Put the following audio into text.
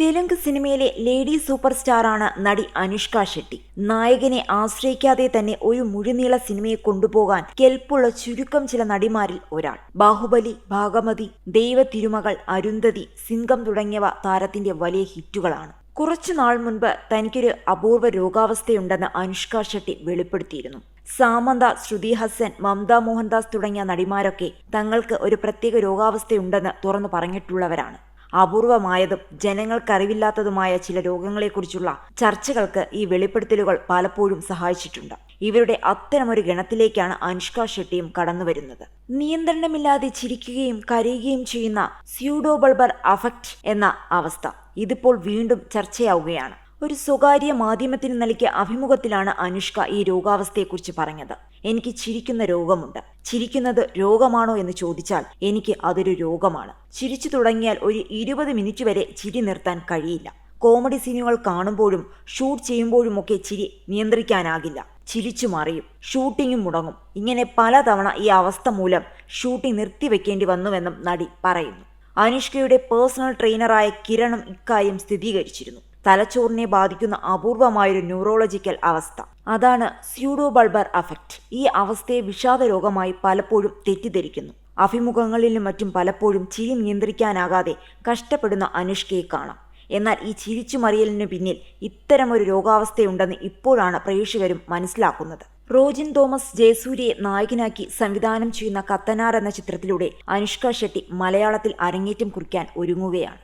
തെലുങ്ക് സിനിമയിലെ lady super സ്റ്റാറാണ് നടി അനുഷ്ക ഷെട്ടി. നായകനെ ആശ്രയിക്കാതെ തന്നെ ഒരു മുഴുനീള സിനിമയെ കൊണ്ടുപോകാൻ കെൽപ്പുള്ള ചുരുക്കം ചില നടിമാരിൽ ഒരാൾ. ബാഹുബലി ഭാഗമതി ദൈവ തിരുമകൾ അരുന്ധതി സിംഗം തുടങ്ങിയവ താരത്തിന്റെ വലിയ ഹിറ്റുകളാണ്. കുറച്ചു നാൾ മുൻപ് തനിക്കൊരു അപൂർവ രോഗാവസ്ഥയുണ്ടെന്ന് അനുഷ്ക ഷെട്ടി വെളിപ്പെടുത്തിയിരുന്നു. സാമന്ത ശ്രുതി ഹസൻ മമത മോഹൻദാസ് തുടങ്ങിയ നടിമാരൊക്കെ തങ്ങൾക്ക് ഒരു പ്രത്യേക രോഗാവസ്ഥയുണ്ടെന്ന് തുറന്നു പറഞ്ഞിട്ടുള്ളവരാണ്. അപൂർവമായതും ജനങ്ങൾക്കറിവില്ലാത്തതുമായ ചില രോഗങ്ങളെക്കുറിച്ചുള്ള ചർച്ചകൾക്ക് ഈ വെളിപ്പെടുത്തലുകൾ പലപ്പോഴും സഹായിച്ചിട്ടുണ്ട്. ഇവരുടെ അത്തരമൊരു ഗണത്തിലേക്കാണ് അനുഷ്ക ഷെട്ടിയും കടന്നുവരുന്നത്. നിയന്ത്രണമില്ലാതെ ചിരിക്കുകയും കരയുകയും ചെയ്യുന്ന സ്യൂഡോബൾബർ അഫക്റ്റ് എന്ന അവസ്ഥ ഇതിപ്പോൾ വീണ്ടും ചർച്ചയാവുകയാണ്. ഒരു സ്വകാര്യ മാധ്യമത്തിന് നൽകിയ അഭിമുഖത്തിലാണ് അനുഷ്ക ഈ രോഗാവസ്ഥയെക്കുറിച്ച് പറഞ്ഞത്. എനിക്ക് ചിരിക്കുന്ന രോഗമുണ്ട്. ചിരിക്കുന്നത് രോഗമാണോ എന്ന് ചോദിച്ചാൽ എനിക്ക് അതൊരു രോഗമാണ്. ചിരിച്ചു തുടങ്ങിയാൽ ഒരു ഇരുപത് മിനിറ്റ് വരെ ചിരി നിർത്താൻ കഴിയില്ല. കോമഡി സീനുകൾ കാണുമ്പോഴും ഷൂട്ട് ചെയ്യുമ്പോഴുമൊക്കെ ചിരി നിയന്ത്രിക്കാനാകില്ല. ചിരിച്ചു മറിയും ഷൂട്ടിങ്ങും മുടങ്ങും. ഇങ്ങനെ പലതവണ ഈ അവസ്ഥ മൂലം ഷൂട്ടിംഗ് നിർത്തിവെക്കേണ്ടി വന്നുവെന്നും നടി പറയുന്നു. അനുഷ്കയുടെ പേഴ്സണൽ ട്രെയിനറായ കിരണും ഇക്കാര്യം സ്ഥിരീകരിച്ചിരുന്നു. തലച്ചോറിനെ ബാധിക്കുന്ന അപൂർവമായൊരു ന്യൂറോളജിക്കൽ അവസ്ഥ. അതാണ് സ്യൂഡോബൾബർ അഫക്റ്റ്. ഈ അവസ്ഥയെ വിഷാദ രോഗമായി പലപ്പോഴും തെറ്റിദ്ധരിക്കുന്നു. അഭിമുഖങ്ങളിലും മറ്റും പലപ്പോഴും ചിരി നിയന്ത്രിക്കാനാകാതെ കഷ്ടപ്പെടുന്ന അനുഷ്കയെ കാണാം. എന്നാൽ ഈ ചിരിച്ചു മറിയലിനു പിന്നിൽ ഇത്തരമൊരു രോഗാവസ്ഥയുണ്ടെന്ന് ഇപ്പോഴാണ് പ്രേക്ഷകരും മനസ്സിലാക്കുന്നത്. റോജിൻ തോമസ് ജയസൂര്യയെ നായകനാക്കി സംവിധാനം ചെയ്യുന്ന കത്തനാർ എന്ന ചിത്രത്തിലൂടെ അനുഷ്ക ഷെട്ടി മലയാളത്തിൽ അരങ്ങേറ്റം കുറിക്കാൻ ഒരുങ്ങുകയാണ്.